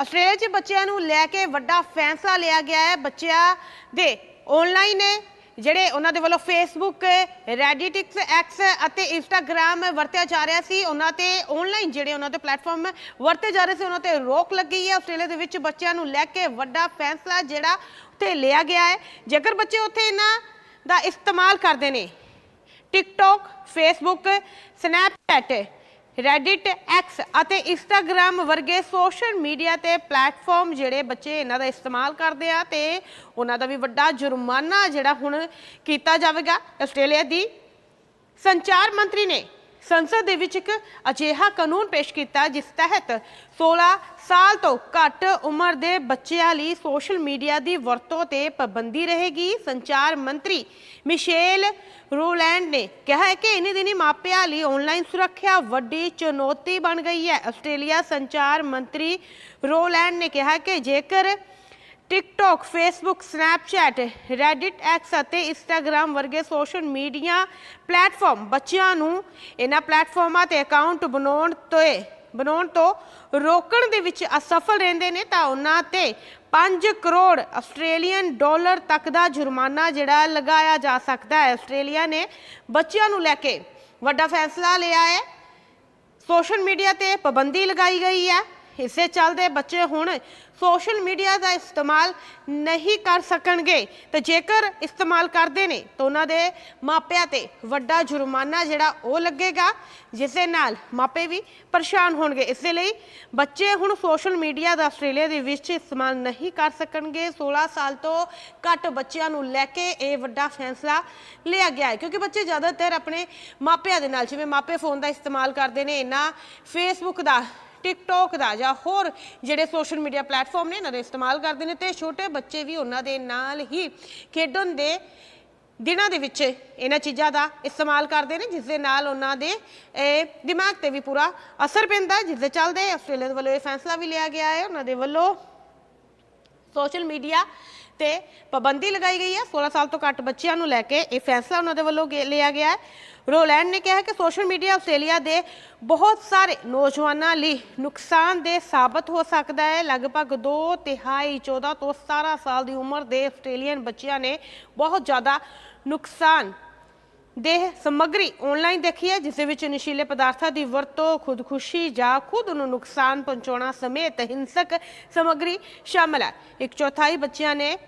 Australia 'ਚ ਬੱਚਿਆਂ ਨੂੰ ਲੈ ਕੇ ਵੱਡਾ ਫੈਸਲਾ ਲਿਆ ਗਿਆ ਹੈ। ਬੱਚਿਆਂ ਦੇ ਆਨਲਾਈਨ ਜਿਹੜੇ ਉਹਨਾਂ ਦੇ ਵੱਲੋਂ ਫੇਸਬੁੱਕ ਰੈਡੀਟਿਕਸ ਐਕਸ ਅਤੇ ਇੰਸਟਾਗ੍ਰam ਵਰਤਿਆ ਜਾ ਰਿਹਾ ਸੀ, ਉਹਨਾਂ ਤੇ ਆਨਲਾਈਨ ਜਿਹੜੇ ਉਹਨਾਂ ਦੇ ਪਲੇਟਫਾਰਮ ਵਰਤੇ ਜਾ ਰਹੇ ਸੀ, ਉਹਨਾਂ ਤੇ ਰੋਕ ਲੱਗੀ ਹੈ। ਆਸਟ੍ਰੇਲੀਆ ਦੇ ਵਿੱਚ ਬੱਚਿਆਂ ਨੂੰ ਲੈ ਕੇ ਵੱਡਾ ਫੈਸਲਾ ਜਿਹੜਾ ਉੱਥੇ ਲਿਆ ਗਿਆ ਹੈ। ਜੇਕਰ ਬੱਚੇ ਉੱਥੇ ਇਹਨਾਂ ਦਾ ਇਸਤੇਮਾਲ ਕਰਦੇ ਨੇ TikTok Facebook Snapchat Reddit X ਅਤੇ ਇੰਸਟਾਗ੍ਰam ਵਰਗੇ ਸੋਸ਼ਲ ਮੀਡੀਆ ਤੇ ਪਲੇਟਫਾਰਮ ਜਿਹੜੇ ਬੱਚੇ ਇਹਨਾਂ ਦਾ ਇਸਤੇਮਾਲ ਕਰਦੇ ਆ ਤੇ ਉਹਨਾਂ ਦਾ ਵੀ ਵੱਡਾ ਜੁਰਮਾਨਾ ਜਿਹੜਾ ਹੁਣ ਕੀਤਾ ਜਾਵੇਗਾ ਆਸਟ੍ਰੇਲੀਆ ਦੀ ਸੰਚਾਰ ਮੰਤਰੀ ਨੇ ਸੰਸਦ ਦੇ ਵਿੱਚ ਇੱਕ ਅਜਿਹਾ ਕਾਨੂੰਨ ਪੇਸ਼ ਕੀਤਾ ਜਿਸ ਤਹਿਤ 16 ਸਾਲ ਤੋਂ ਘੱਟ ਉਮਰ ਦੇ ਬੱਚਿਆਂ ਲਈ ਸੋਸ਼ਲ ਮੀਡੀਆ ਦੀ ਵਰਤੋਂ ਤੇ ਪਾਬੰਦੀ ਰਹੇਗੀ। ਸੰਚਾਰ ਮੰਤਰੀ ਮਿਸ਼ੇਲ ਰੋਲੈਂਡ ਨੇ ਕਿਹਾ ਹੈ ਕਿ ਇਨੀ ਦਿਨੀ ਮਾਪਿਆਂ ਲਈ ਆਨਲਾਈਨ ਸੁਰੱਖਿਆ ਵੱਡੀ ਚੁਣੌਤੀ ਬਣ ਗਈ ਹੈ। ਆਸਟ੍ਰੇਲੀਆ ਸੰਚਾਰ ਮੰਤਰੀ ਰੋਲੈਂਡ ਨੇ ਕਿਹਾ ਕਿ ਜੇਕਰ TikTok Facebook Snapchat Reddit X ਅਤੇ ਇੰਸਟਾਗ੍ਰam ਵਰਗੇ ਸੋਸ਼ਲ ਮੀਡੀਆ ਪਲੇਟਫਾਰਮ ਬੱਚਿਆਂ ਨੂੰ ਇਹਨਾਂ ਪਲੇਟਫਾਰਮਾਂ ਤੇ ਅਕਾਊਂਟ ਬਣਾਉਣ ਤੋਂ ਬਣਾਉਣ ਤੋਂ ਰੋਕਣ ਦੇ ਵਿੱਚ ਅਸਫਲ ਰਹਿੰਦੇ ਨੇ ਤਾਂ ਉਹਨਾਂ ਤੇ 5 ਕਰੋੜ ਆਸਟ੍ਰੇਲੀਅਨ ਡਾਲਰ ਤੱਕ ਦਾ ਜੁਰਮਾਨਾ ਜਿਹੜਾ ਲਗਾਇਆ ਜਾ ਸਕਦਾ ਹੈ। ਆਸਟ੍ਰੇਲੀਆ ਨੇ ਬੱਚਿਆਂ ਨੂੰ ਲੈ ਕੇ ਵੱਡਾ ਫੈਸਲਾ ਲਿਆ ਹੈ। ਸੋਸ਼ਲ ਮੀਡੀਆ ਤੇ ਪਾਬੰਦੀ ਲਗਾਈ ਗਈ ਹੈ। ਇਸੇ ਚੱਲਦੇ ਬੱਚੇ ਹੁਣ ਸੋਸ਼ਲ ਮੀਡੀਆ ਦਾ ਇਸਤੇਮਾਲ ਨਹੀਂ ਕਰ ਸਕਣਗੇ। ਤੇ ਜੇਕਰ ਇਸਤੇਮਾਲ ਕਰਦੇ ਨੇ, ਤਾਂ ਉਹਨਾਂ ਦੇ ਮਾਪਿਆਂ ਤੇ ਵੱਡਾ ਜੁਰਮਾਨਾ ਜਿਹੜਾ ਉਹ ਲੱਗੇਗਾ ਜਿਸ ਦੇ ਨਾਲ ਮਾਪੇ ਵੀ ਪਰੇਸ਼ਾਨ ਹੋਣਗੇ। ਇਸ ਲਈ ਬੱਚੇ ਹੁਣ ਸੋਸ਼ਲ ਮੀਡੀਆ ਦਾ ਆਸਟ੍ਰੇਲੀਆ ਦੇ ਵਿੱਚ ਇਸਤੇਮਾਲ ਨਹੀਂ ਕਰ ਸਕਣਗੇ। 16 ਸਾਲ ਤੋਂ ਘੱਟ ਬੱਚਿਆਂ ਨੂੰ ਲੈ ਕੇ ਇਹ ਵੱਡਾ ਫੈਸਲਾ ਲਿਆ ਗਿਆ ਹੈ, ਕਿਉਂਕਿ ਬੱਚੇ ਜ਼ਿਆਦਾਤਰ ਆਪਣੇ ਮਾਪਿਆਂ ਦੇ ਨਾਲ, ਜਿਵੇਂ ਮਾਪੇ ਫੋਨ ਦਾ ਇਸਤੇਮਾਲ ਕਰਦੇ ਨੇ, ਇਹਨਾਂ ਫੇਸਬੁੱਕ ਦਾ ਟਿਕਟੋਕ ਦਾ ਜਾਂ ਹੋਰ ਜਿਹੜੇ ਸੋਸ਼ਲ ਮੀਡੀਆ ਪਲੇਟਫਾਰਮ ਨੇ ਇਹਨਾਂ ਦਾ ਇਸਤੇਮਾਲ ਕਰਦੇ ਨੇ ਤੇ ਛੋਟੇ ਬੱਚੇ ਵੀ ਉਹਨਾਂ ਦੇ ਨਾਲ ਹੀ ਖੇਡਣ ਦੇ ਦਿਨਾਂ ਦੇ ਵਿੱਚ ਇਹਨਾਂ ਚੀਜ਼ਾਂ ਦਾ ਇਸਤੇਮਾਲ ਕਰਦੇ ਨੇ ਜਿਸ ਦੇ ਨਾਲ ਉਹਨਾਂ ਦੇ ਦਿਮਾਗ ਤੇ ਵੀ ਪੂਰਾ ਅਸਰ ਪੈਂਦਾ ਹੈ, ਜਿਸ ਦੇ ਚੱਲਦੇ ਆਸਟ੍ਰੇਲੀਆ ਦੇ ਵੱਲੋਂ ਇਹ ਫੈਸਲਾ ਵੀ ਲਿਆ ਗਿਆ ਹੈ। ਉਹਨਾਂ ਦੇ ਵੱਲੋਂ ਸੋਸ਼ਲ ਮੀਡੀਆ ਤੇ ਪਾਬੰਦੀ ਲਗਾਈ ਗਈ ਹੈ। 16 ਸਾਲ ਤੋਂ ਘੱਟ ਬੱਚਿਆਂ ਨੂੰ ਲੈ ਕੇ ਇਹ ਫੈਸਲਾ ਉਹਨਾਂ ਦੇ ਵੱਲੋਂ ਗੇ- ਲਿਆ ਗਿਆ ਹੈ। ਰੋਲੈਂਡ ਨੇ ਕਿਹਾ ਕਿ ਸੋਸ਼ਲ ਮੀਡੀਆ ਆਸਟ੍ਰੇਲੀਆ ਦੇ ਬਹੁਤ ਸਾਰੇ ਨੌਜਵਾਨਾਂ ਲਈ ਨੁਕਸਾਨਦੇਹ ਸਾਬਤ ਹੋ ਸਕਦਾ ਹੈ। ਲਗਭਗ 2 ਤਿਹਾਈ 14 ਤੋਂ 17 ਸਾਲ ਦੀ ਉਮਰ ਦੇ ਆਸਟ੍ਰੇਲੀਅਨ ਬੱਚਿਆਂ ਨੇ ਬਹੁਤ ਜ਼ਿਆਦਾ ਨੁਕਸਾਨ ਦੇਹ ਸਮੱਗਰੀ ਆਨਲਾਈਨ ਦੇਖੀ ਹੈ, ਜਿਸ ਦੇ ਵਿੱਚ ਨਸ਼ੀਲੇ ਪਦਾਰਥਾਂ ਦੀ ਵਰਤੋਂ, ਖੁਦਕੁਸ਼ੀ ਜਾਂ ਖੁਦ ਨੂੰ ਨੁਕਸਾਨ ਪਹੁੰਚਾਉਣਾ ਸਮੇਤ ਹਿੰਸਕ ਸਮੱਗਰੀ ਸ਼ਾਮਲ ਹੈ। ਇੱਕ ਚੌਥਾਈ ਬੱਚਿਆਂ ਨੇ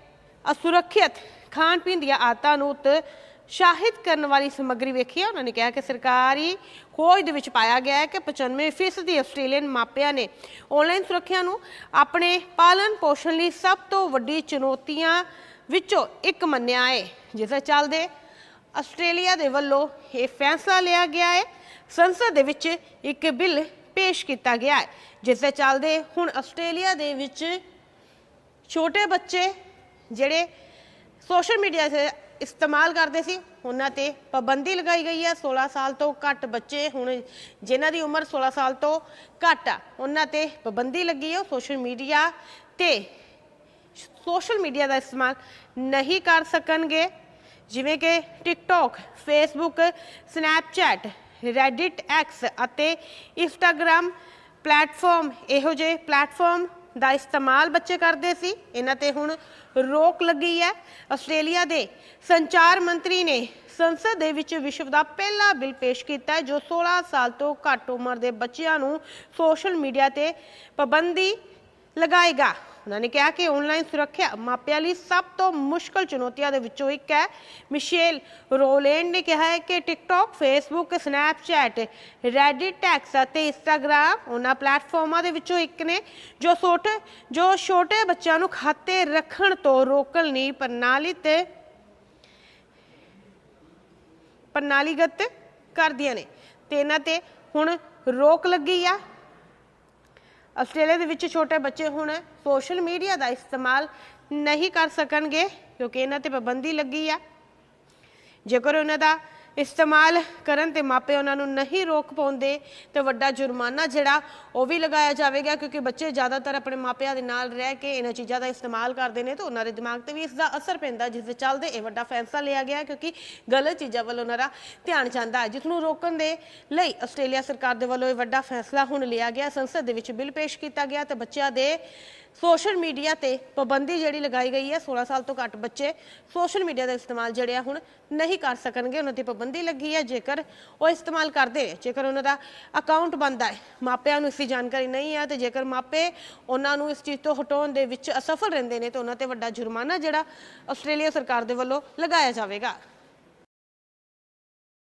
ਅਸੁਰੱਖਿਅਤ ਖਾਣ ਪੀਣ ਦੀਆਂ ਆਦਤਾਂ ਨੂੰ ਉਤਸ਼ਾਹਿਤ ਕਰਨ ਵਾਲੀ ਸਮੱਗਰੀ ਵੇਖੀ ਹੈ ਉਹਨਾਂ ਨੇ ਕਿਹਾ ਕਿ ਸਰਕਾਰੀ ਖੋਜ ਦੇ ਵਿੱਚ ਪਾਇਆ ਗਿਆ ਹੈ ਕਿ 95% ਦੀ ਆਸਟ੍ਰੇਲੀਅਨ ਮਾਪਿਆਂ ਨੇ ਆਨਲਾਈਨ ਸੁਰੱਖਿਆ ਨੂੰ ਆਪਣੇ ਪਾਲਣ ਪੋਸ਼ਣ ਲਈ ਸਭ ਤੋਂ ਵੱਡੀ ਚੁਣੌਤੀਆਂ ਵਿੱਚੋਂ ਇੱਕ ਮੰਨਿਆ ਹੈ। ਜਿਸ ਦੇ ਚੱਲਦੇ ਆਸਟ੍ਰੇਲੀਆ ਦੇ ਵੱਲੋਂ ਇਹ ਫੈਸਲਾ ਲਿਆ ਗਿਆ ਹੈ। ਸੰਸਦ ਦੇ ਵਿੱਚ ਇੱਕ ਬਿੱਲ ਪੇਸ਼ ਕੀਤਾ ਗਿਆ ਹੈ। ਜਿਸ ਦੇ ਚੱਲਦੇ ਹੁਣ ਆਸਟ੍ਰੇਲੀਆ ਦੇ ਵਿੱਚ ਛੋਟੇ ਬੱਚੇ ਜਿਹੜੇ ਸੋਸ਼ਲ ਮੀਡੀਆ ਤੇ ਇਸਤੇਮਾਲ ਕਰਦੇ ਸੀ, ਉਹਨਾਂ ਤੇ ਪਾਬੰਦੀ ਲਗਾਈ ਗਈ ਹੈ। 16 ਸਾਲ ਤੋਂ ਘੱਟ ਬੱਚੇ ਹੁਣ ਜਿਨ੍ਹਾਂ ਦੀ ਉਮਰ 16 ਸਾਲ ਤੋਂ ਘੱਟ ਆ, ਉਹਨਾਂ ਤੇ ਪਾਬੰਦੀ ਲੱਗੀ ਹੈ। ਸੋਸ਼ਲ ਮੀਡੀਆ ਤੇ ਸੋਸ਼ਲ ਮੀਡੀਆ ਦਾ ਇਸਤੇਮਾਲ ਨਹੀਂ ਕਰ ਸਕਣਗੇ। ਜਿਵੇਂ ਕਿ TikTok Facebook Snapchat Reddit X ਅਤੇ ਇੰਸਟਾਗ੍ਰam ਪਲੇਟਫਾਰਮ ਇਹੋ ਜਿਹੇ ਪਲੇਟਫਾਰਮ ਦਾ ਇਸਤੇਮਾਲ ਬੱਚੇ ਕਰਦੇ ਸੀ। ਇਹਨਾਂ ਤੇ ਹੁਣ ਰੋਕ ਲੱਗੀ ਹੈ। ਆਸਟ੍ਰੇਲੀਆ ਦੇ ਸੰਚਾਰ ਮੰਤਰੀ ਨੇ ਸੰਸਦ ਦੇ ਵਿੱਚ ਵਿਸ਼ਵ ਦਾ ਪਹਿਲਾ ਬਿੱਲ ਪੇਸ਼ ਕੀਤਾ ਜੋ 16 ਸਾਲ ਤੋਂ ਘੱਟ ਉਮਰ ਦੇ ਬੱਚਿਆਂ ਨੂੰ ਸੋਸ਼ਲ ਮੀਡੀਆ ਤੇ ਪਾਬੰਦੀ ਲਗਾਏਗਾ। ਉਹਨਾਂ ਨੇ ਕਿਹਾ ਕਿ ਆਨਲਾਈਨ ਸੁਰੱਖਿਆ ਮਾਪਿਆਂ ਲਈ ਸਭ ਤੋਂ ਮੁਸ਼ਕਲ ਚੁਣੌਤੀਆਂ ਦੇ ਵਿੱਚੋਂ ਇੱਕ ਹੈ। ਮਿਸ਼ੇਲ ਰੋਲੈਂਡ ਨੇ ਕਿਹਾ ਹੈ ਕਿ TikTok Facebook Snapchat Reddit X ਅਤੇ ਇੰਸਟਾਗ੍ਰam ਉਹਨਾਂ ਪਲੇਟਫਾਰਮਾਂ ਦੇ ਵਿੱਚੋਂ ਇੱਕ ਨੇ, ਜੋ ਛੋਟੇ ਜੋ ਛੋਟੇ ਬੱਚਿਆਂ ਨੂੰ ਖਾਤੇ ਰੱਖਣ ਤੋਂ ਰੋਕਣ ਲਈ ਪ੍ਰਣਾਲੀ ਤੇ ਪ੍ਰਣਾਲੀਗਤ ਕਰਦੀਆਂ ਨੇ। ਤੇ ਇਹਨਾਂ ਤੇ ਹੁਣ ਰੋਕ ਲੱਗੀ ਆ। ਆਸਟ੍ਰੇਲੀਆ ਦੇ ਵਿੱਚ ਛੋਟੇ ਬੱਚੇ ਹੁਣ ਸੋਸ਼ਲ ਮੀਡੀਆ ਦਾ ਇਸਤੇਮਾਲ ਨਹੀਂ ਕਰ ਸਕਣਗੇ ਕਿਉਂਕਿ ਇਹਨਾਂ ਤੇ ਪਾਬੰਦੀ ਲੱਗੀ ਆ। ਜੇਕਰ ਉਹਨਾਂ ਦਾ ਇਸਤੇਮਾਲ ਕਰਨ ਤੇ ਮਾਪੇ ਉਹਨਾਂ ਨੂੰ ਨਹੀਂ ਰੋਕ ਪਾਉਂਦੇ, ਤੇ ਵੱਡਾ ਜੁਰਮਾਨਾ ਜਿਹੜਾ, ਉਹ ਵੀ ਲਗਾਇਆ ਜਾਵੇਗਾ ਕਿਉਂਕਿ ਬੱਚੇ ਜ਼ਿਆਦਾਤਰ ਆਪਣੇ ਮਾਪਿਆਂ ਦੇ ਨਾਲ ਰਹਿ ਕੇ ਇਹਨਾਂ ਚੀਜ਼ਾਂ ਦਾ ਇਸਤੇਮਾਲ ਕਰਦੇ ਨੇ ਤੇ ਉਹਨਾਂ ਦੇ ਦਿਮਾਗ ਤੇ ਵੀ ਇਸ ਦਾ ਅਸਰ ਪੈਂਦਾ, ਜਿਸ ਦੇ ਚੱਲਦੇ ਇਹ ਵੱਡਾ ਫੈਸਲਾ ਲਿਆ ਗਿਆ ਕਿਉਂਕਿ ਗਲਤ ਚੀਜ਼ਾਂ ਵੱਲ ਉਹਨਾਂ ਦਾ ਧਿਆਨ ਜਾਂਦਾ ਹੈ। ਜਿਸ ਨੂੰ ਰੋਕਣ ਦੇ ਲਈ ਆਸਟ੍ਰੇਲੀਆ ਸਰਕਾਰ ਦੇ ਵੱਲੋਂ ਇਹ ਵੱਡਾ ਫੈਸਲਾ ਹੁਣ ਲਿਆ ਗਿਆ, ਸੰਸਦ ਦੇ ਵਿੱਚ ਬਿੱਲ ਪੇਸ਼ ਕੀਤਾ ਗਿਆ, ਤੇ ਬੱਚਿਆਂ ਦੇ ਸੋਸ਼ਲ ਮੀਡੀਆ ਤੇ ਪਾਬੰਦੀ ਜਿਹੜੀ ਲਗਾਈ ਗਈ ਹੈ 16 ਸਾਲ ਤੋਂ ਘੱਟ ਬੱਚੇ ਸੋਸ਼ਲ ਮੀਡੀਆ ਦਾ ਇਸਤੇਮਾਲ ਜਿਹੜੇ ਆ ਹੁਣ ਨਹੀਂ ਕਰ ਸਕਣਗੇ। ਉਹਨਾਂ ਤੇ ਪਾਬੰਦੀ ਲੱਗੀ ਹੈ। ਜੇਕਰ ਉਹ ਇਸਤੇਮਾਲ ਕਰਦੇ, ਜੇਕਰ ਉਹਨਾਂ ਦਾ ਅਕਾਊਂਟ ਬੰਦ ਹੈ, ਮਾਪਿਆਂ ਨੂੰ ਇਸ ਦੀ ਜਾਣਕਾਰੀ ਨਹੀਂ ਹੈ, ਤੇ ਜੇਕਰ ਮਾਪੇ ਉਹਨਾਂ ਨੂੰ ਇਸ ਚੀਜ਼ ਤੋਂ ਹਟਾਉਣ ਦੇ ਵਿੱਚ ਅਸਫਲ ਰਹਿੰਦੇ ਨੇ, ਤਾਂ ਉਹਨਾਂ ਤੇ ਵੱਡਾ ਜੁਰਮਾਨਾ ਜਿਹੜਾ ਆਸਟ੍ਰੇਲੀਆ ਸਰਕਾਰ ਦੇ ਵੱਲੋਂ ਲਗਾਇਆ ਜਾਵੇਗਾ।